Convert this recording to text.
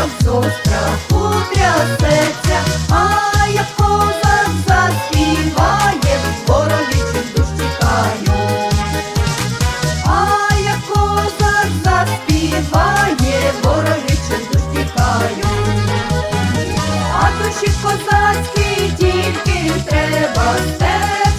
морозом со страху трясеться, як козак заспіває, боровічі душ чекають, як козак заспіває, боровічі душ тікають, а душі козацькі тільки треба все.